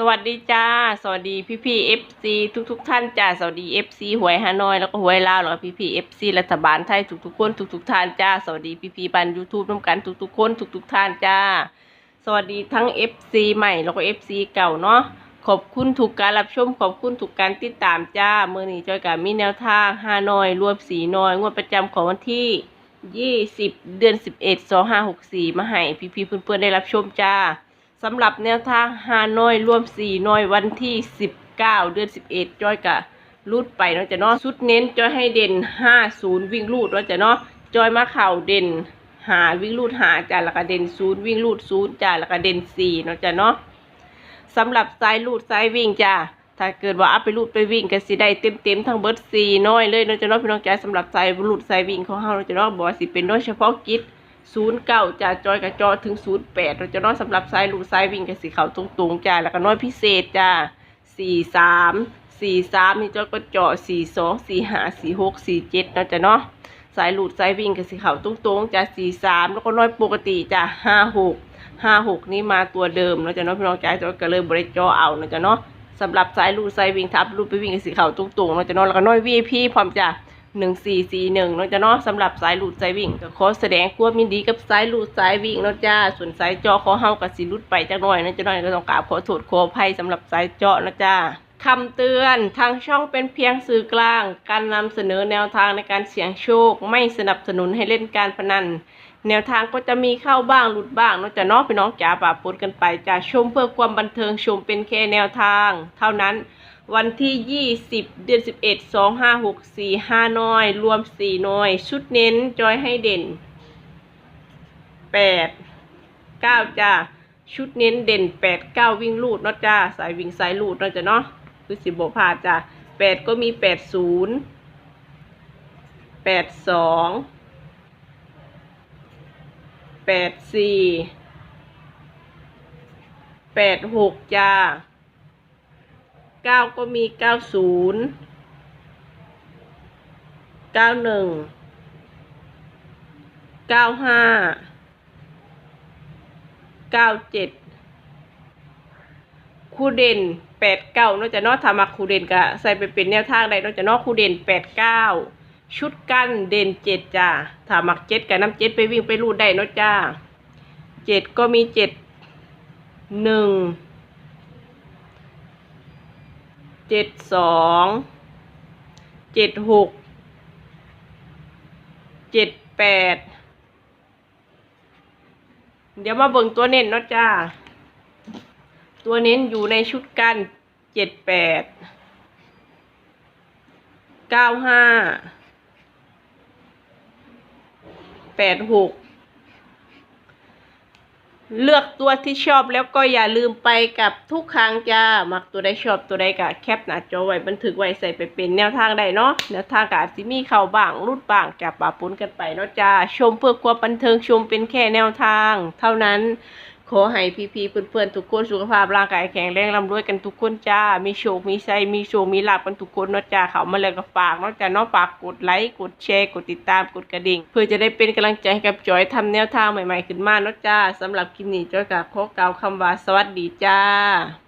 สวัสดีจ้า สวัสดีพี่พี่เอฟซีทุกทุกท่านจ้า สวัสดีเอฟซีหวยฮานอยแล้วก็หวยลาวแล้วก็พี่พี่เอฟซีรัฐบาลไทยทุกทุกคนทุกทุกท่านจ้า สวัสดีพี่พี่บันยูทูบน้ำกันทุกทุกคนทุกทุกท่านจ้า สวัสดีทั้งเอฟซีใหม่แล้วก็เอฟซีเก่าเนาะ ขอบคุณถูกการรับชม ขอบคุณถูกการติดตามจ้าเมื่อนี้จอยกับมีแนวทางฮานอย รวมสีน้อย งวดประจำของวันที่20เดือน11 2564มาให้พี่ๆเพื่อนๆได้รับชมจ้า สำหรับแนวทางฮานอยรวมสี่น้อยวันที่19เดือน11จ้อยกะรูดไปเนาะจะเนาะชุดเน้นจ้อยให้เด่น50วิ่งรูดเนาะจะเนาะจ้อยมาเข่าเด่นหาวิ่งรูดหาจ้าแล้วก็เด่นศูนย์วิ่งรูดศูนย์จ้าแล้วก็เด่นสี่เนาะจะเนาะสำหรับสายรูดสายวิ่งจ้าถ้าเกิดว่าเอาไปรูดไปวิ่งก็สิได้เต็มเต็มๆทั้งเบิดสี่น้อยเลยเนาะจะเนาะพี่น้องจ้าสำหรับสายรูดสายวิ่งของเฮาเนาะจะเนาะบอกสิเป็นโดยเฉพาะกิจ ศูนย์เก้าจะจอยกับจอถึงศูนย์แปดเราจะน้อยสำหรับสายลูดสายวิ่งกับสีขาวตรงๆจ้าแล้วก็น้อยพิเศษจ้าสี่สามสี่สามนี่จอยก็จาะสี่สองสี่ห้าสี่หกสี่เจ็ดเราจะเนาะสายหลูดสายวิ่งกับสีขาวตรงๆจ้าสี่สามแล้วก็น้อยปกติจ้าห้าหกห้าหกนี่มาตัวเดิมเราจะเนาะพี่น้องจ้าจอยก็เลยบริจอเอาเราจะเนาะสำหรับสายลูดสายวิ่งทับลูดไปวิ่งกับสีขาวตรงๆเราจะเนาะแล้วก็น้อยวีพีพร้อมจ้า หนึ่งสี่สี่หนึ่งเนาะจ้ะเนาะสำหรับสายหลุดสายวิ่งก็ขอแสดงความยินดีกับสายหลุดสายวิ่งเนาะจ้าส่วนสายเจาะขอเฮากับสิลุดไปจักหน่อยนาะจ้ะเนาะก็ต้องกราบขอโทษขออภัยสำหรับสายเจาะนะจ้าคำเตือนทางช่องเป็นเพียงสื่อกลาง การนำเสนอแนวทางในการเสี่ยงโชค ไม่สนับสนุนให้เล่นการพนัน แนวทางก็จะมีเข้าบ้างหลุดบ้างเนาะจ้ะเนาะพี่น้องจ๋าป่าปนกันไปจ้าชมเพื่อความบันเทิงชมเป็นแค่แนวทาง เท่านั้น วันที่ 20 เดือน 11 2564 5น้อย รวม 4 น้อย ชุดเน้นจอยให้เด่น 8 9 จ้า ชุดเน้นเด่น 8 9 วิ่งลูดเนาะจ้า สายวิ่งสายลูดเนาะจ้ะเนาะคือสิบโบพลาดจ้า 8 ก็มี 80 82 84 86 จ้า เก้าก็มีเก้าศูนย์เก้าหนึ่งเก้าห้าเก้าเจ็ดคู่เด่นแปดเก้านอกจากนอกทามาคู่เด่นก็ใส่ไปเป็นแนวทางได้นอกจากนอกคู่เด่นแปดเก้าชุดกั้นเด่นเจ็ดจ้าถ้ามักเจ็ดกับน้ำเจ็ดไปวิ่งไปรูดได้นอะจ้าเจ็ดก็มีเจ็ดหนึ่ง เจ็ดสองเจ็ดหกเจ็ดแปดเดี๋ยวมาเบิ่งตัวเน้นเนาะจ้า ตัวเน้นอยู่ในชุดกันเจ็ดแปดเก้าห้าแปดหก เลือกตัวที่ชอบแล้วก็อย่าลืมไปกับทุกครั้งจ้า มักตัวใดชอบตัวใดก็แคปหน้าจอไว้บันทึกไว้ใส่ไปเป็นแนวทางได้เนาะแนวทางก็อาจสิมีเข่าบ้างรุดบ้างจับปะปนกันไปเนาะจ้า ชมเพื่อความบันเทิงชมเป็นแค่แนวทาง เท่านั้น ขอให้พี่ๆเพื่อนๆทุกคนสุขภาพร่างกายแข็งแรงร่ำรวยกันทุกคนจ้า มีโชค มีใจมีโชค มีลาบกันทุกคนเนาะจ้าเขามาเลยก็ฝากเนาะจ้าเนาะฝากกดไลค์กดแชร์กดติดตามกดกระดิ่ง เพื่อจะได้เป็นกำลังใจให้กับจอยทำแนวทางใหม่ๆขึ้นมาเนาะจ้าสำหรับคลิปนี้จอยกับขอกล่าวคำว่าสวัสดีจ้า